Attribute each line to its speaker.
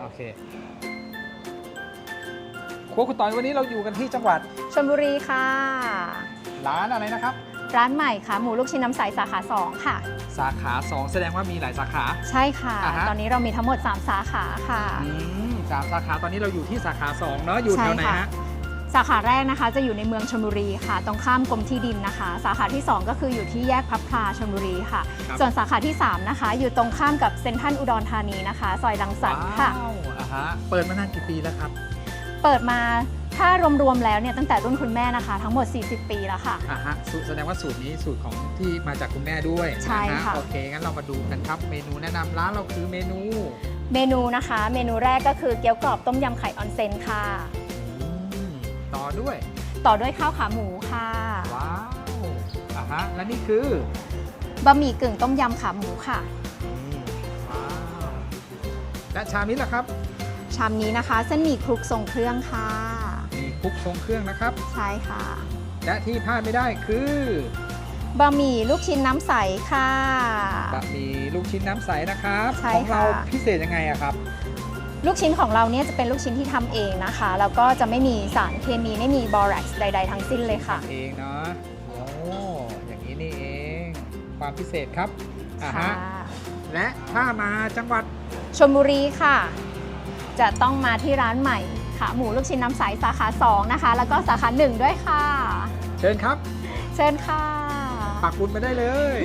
Speaker 1: โอเคครัวคุณต่อยวันนี้เราอยู่กันที่จังหวัด
Speaker 2: ชลบุรีค่ะ
Speaker 1: ร้านอะไรนะครับ
Speaker 2: ร้านใหม่ค่ะ หมูลูกชิ้นน้ำใสสาขา 2 ค่ะ
Speaker 1: สาขา 2 แสดงว่ามีหลายสาขา
Speaker 2: ใช่ค่ะ
Speaker 1: อ่าฮะ
Speaker 2: ตอนนี้เรามีทั้งหมด 3 สาขาค่ะ
Speaker 1: อืมสามสาขาตอนนี้เราอยู่ที่สาขา 2 เนาะอยู่แถวไหน
Speaker 2: ใช่ค่ะ
Speaker 1: ฮะ
Speaker 2: สาขาแรกนะคะจะอยู่ในเมืองชลบุรีค่ะ ตรงข้ามกรมที่ดินนะคะ สาขาที่ 2 ก็คืออยู่ที่แยกพับพลาชลบุรีค่ะ
Speaker 1: ครับ
Speaker 2: ส่วนสาขาที่ 3 นะคะ อยู่ตรงข้ามกับเซ็นทรัลอุดรธานีนะคะ ซอยลังสรรค์ค่ะ
Speaker 1: ว้าวอ่าฮะเปิดมานานกี่ปีแล้วครับ
Speaker 2: เปิดมาถ้ารวมๆแล้วเนี่ยตั้งแต่รุ่นคุณแม่นะคะ ทั้งหมด 40 ปีแล้วค่ะ
Speaker 1: อ่าฮะสูตรแสดงว่าสูตรนี้สูตรของที่มาจากคุณแม่ด้วย
Speaker 2: ใช่
Speaker 1: นฮ
Speaker 2: ค่ะ
Speaker 1: โอเคงั้นเรามาดูกันครับ เมนูแนะนำร้านเราคือเมนู
Speaker 2: เมนูนะคะ เมนูแรกก็คือเกี๊ยวกรอบต้มยำไข่ออนเซนค่ะ
Speaker 1: อืม ต่อด้วย
Speaker 2: ต่อด้วยข้าวขาหมูค่ะ
Speaker 1: ว้าวอ่าฮะและนี่คือบะ
Speaker 2: หมี่กึ่งต้มยำขาหมูค่ะ
Speaker 1: อืมว้าวและชามนี้ล่ะครับ
Speaker 2: ชามนี้นะคะเส้นหมี่คลุกทรงเครื่องค่ะ
Speaker 1: มีคลุกทรงเครื่องนะครับ
Speaker 2: ใช่ค่ะ
Speaker 1: และที่พลาดไม่ได้คือบะ
Speaker 2: หมี่ลูกชิ้นน้ำใสค่ะ
Speaker 1: บะหมี่ลูกชิ้นน้ำใสนะครับ
Speaker 2: ใช่
Speaker 1: ของเรา
Speaker 2: ค่ะ
Speaker 1: พิเศษยังไงอะครับ
Speaker 2: ลูกชิ้นของเราเนี่ยจะเป็นลูกชิ้นที่ทำเองนะคะ แล้วก็จะไม่มีสารเคมีไม่มีบอแร็กซ์ใด ๆ ทั้งสิ้นเลยค่ะ
Speaker 1: เองเนาะโอ้อย่างนี้นี่เอง ความพิเศษครับอ่า
Speaker 2: ค่ะ
Speaker 1: ฮะและถ้ามาจังหวัด
Speaker 2: ชลบุรีค่ะ จะต้องมาที่ร้านใหม่ค่ะ หมูลูกชิ้นน้ำใสสาขา 2 นะคะ แล้วก็สาขา 1 ด้วยค่ะ
Speaker 1: เชิญครับ
Speaker 2: เชิญค่ะ
Speaker 1: ปักบุญมาได้เลย